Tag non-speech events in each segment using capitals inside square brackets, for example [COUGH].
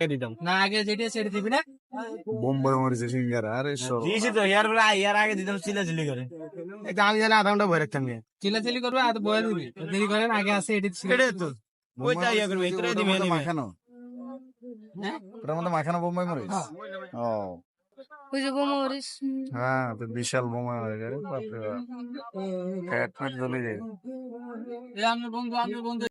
দিতাম না আগে যেটা সেটা দিবি না? বোম্বাই মরিচে সিঙ্গারা আরে সর দিয়েছি তো ইয়ার বেলা ইয়ার আগে দিতাম চিলাচিলি করে। একটা আমি জানি আধা ঘণ্টা রাখতাম নিয়ে চিলাচিলি করবে আর বয়ে দিবি দেরি করেন আগে আসে এটি এটাই তো। ওইটা ইয়া করবে এতটাই দিবে দিবে। মাখানো? হ্যাঁ? ওটার মধ্যে মাখানো বোম্বাই মরিচ? ও। ওই যে বোমা মরিচ। হ্যাঁ তো বিশাল বোম্বাই মরিচ আরে বাপরে বাপ। ফ্যাট ফ্যাট জ্বলে যায়। বন্ধু আমার বন্ধু।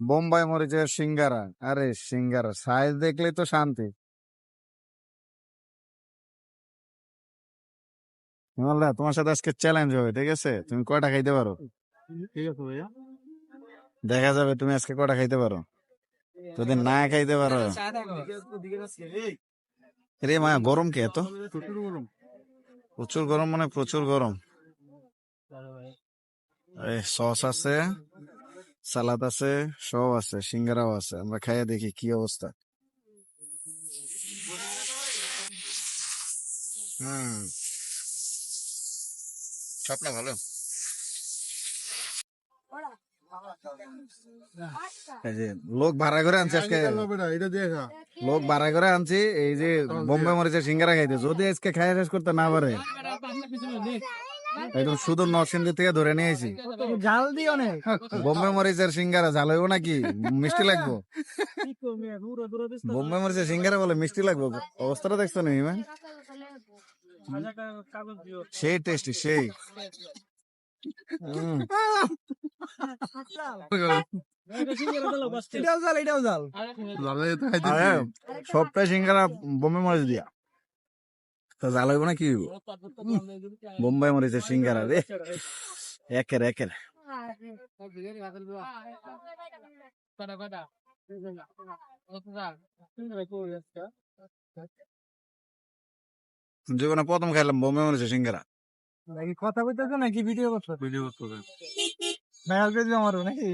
বোম্বাই মরিচের সিঙ্গারা। আরে সিঙ্গারা সাইজ দেখলেই তো শান্তি। তোমার সাথে আজকে চ্যালেঞ্জ হবে ঠিক আছে? তুমি কয়টা খাইতে পারো? ঠিক আছে ভাইয়া। দেখা যাবে তুমি আজকে কয়টা খাইতে পারো। যদি না খাইতে পারো। রে মা গরম কে এত? প্রচুর গরম। মানে প্রচুর গরম। এই সস আছে। সালাদ আছে, সব আছে, সিঙ্গারাও আছে। আমরা খাইয়ে দেখি কি অবস্থা। হুম। ভালো? লোক ভাড়া করে আনছে আজকে। লোক ভাড়া করে আনছি, এই যে বোম্বে মরিচের সিঙ্গারা খাইতে যদি আজকে খাই শেষ করতে না পারে। একদম শুধু নরসিংদী থেকে ধরে নিয়ে আইছি জাল দি অনেক বোম্বে মরিচের সিঙ্গারা ঝাল হইব নাকি? মিষ্টি লাগবো। বোম্বে মরিচের সিঙ্গারা বলে মিষ্টি লাগবো। অবস্থাটা দেখছ নি ম্যাম সেই টেস্টি সেই। সবটাই সিঙ্গারা বোম্বে মরিচ দিয়া। তো ঝাল হইব না কি হইব? বোম্বাই মরিচের সিঙ্গারা রে। একের একের। জীবনে প্রথম খাইলাম বোম্বে মরিচের সিঙ্গারা। নাকি কথা বলতেছো নাকি ভিডিও করছ? ভিডিও করছ ভাইরাল দিও আমারও নাকি?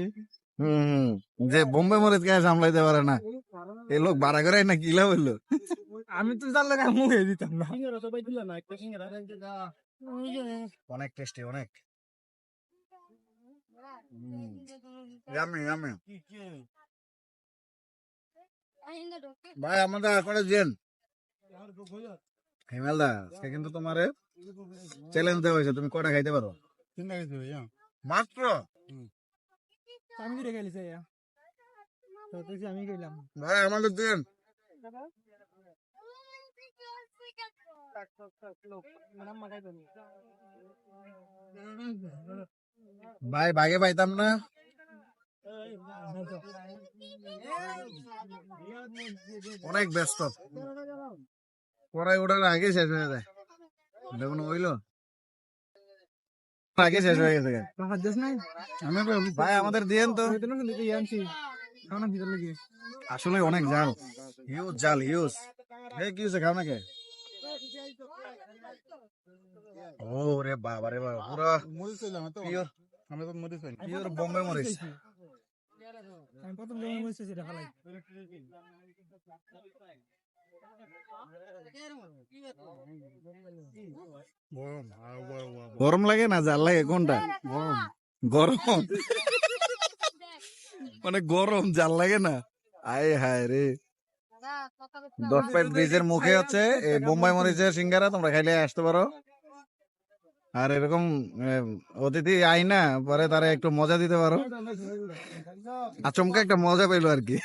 হম হম। যে বোম্বে মরিচ গায়ে সামলাইতে পারে না। এ লোক বাড়া করে না কিলা বলল আমি তো জানলে মুখে দিতাম না। অনেক টেস্টি অনেক। ইয়ামি ইয়ামি ভাই আমাদের করে জেন? হিমেলদা আজকে কিন্তু তোমারে চ্যালেঞ্জ দেওয়া হয়েছে তুমি কটা খাইতে পারো? মাত্র? আমি লিছে আমি গেলাম ভাই আমাদের দেন ভাই, ভাগে পাইতাম না। অনেক ব্যস্ত। পড়াই ওঠার আগে শেষ হয়ে যায়। দেখুন, ওইলো। আগে শেষ হয়ে গেছে। আমি ভাই, আমাদের দিয়েন তো। আসলে অনেক জাল। হিউজ জাল হিউজ হে কি হয়েছে? খাও না কে ও বাবা রে বাবা পুরো পিওর আমি তো মরিচ পাই পিওর বোম্বে মরিচ। আমি প্রথম যখন মরিচ সেটা খালাই। গরম লাগে না জাল লাগে কোনটা? গরম। গরম? [LAUGHS] মানে গরম জাল লাগে না? আয় হায় রে। দশ পাইপ ব্রিজের মুখে হচ্ছে এই বোম্বাই মরিচের সিঙ্গারা তোমরা খাইলে আসতে পারো। আর এরকম অতিথি আই না পরে তারা একটু মজা দিতে পারো। আচমকা একটা মজা পেল আর কি।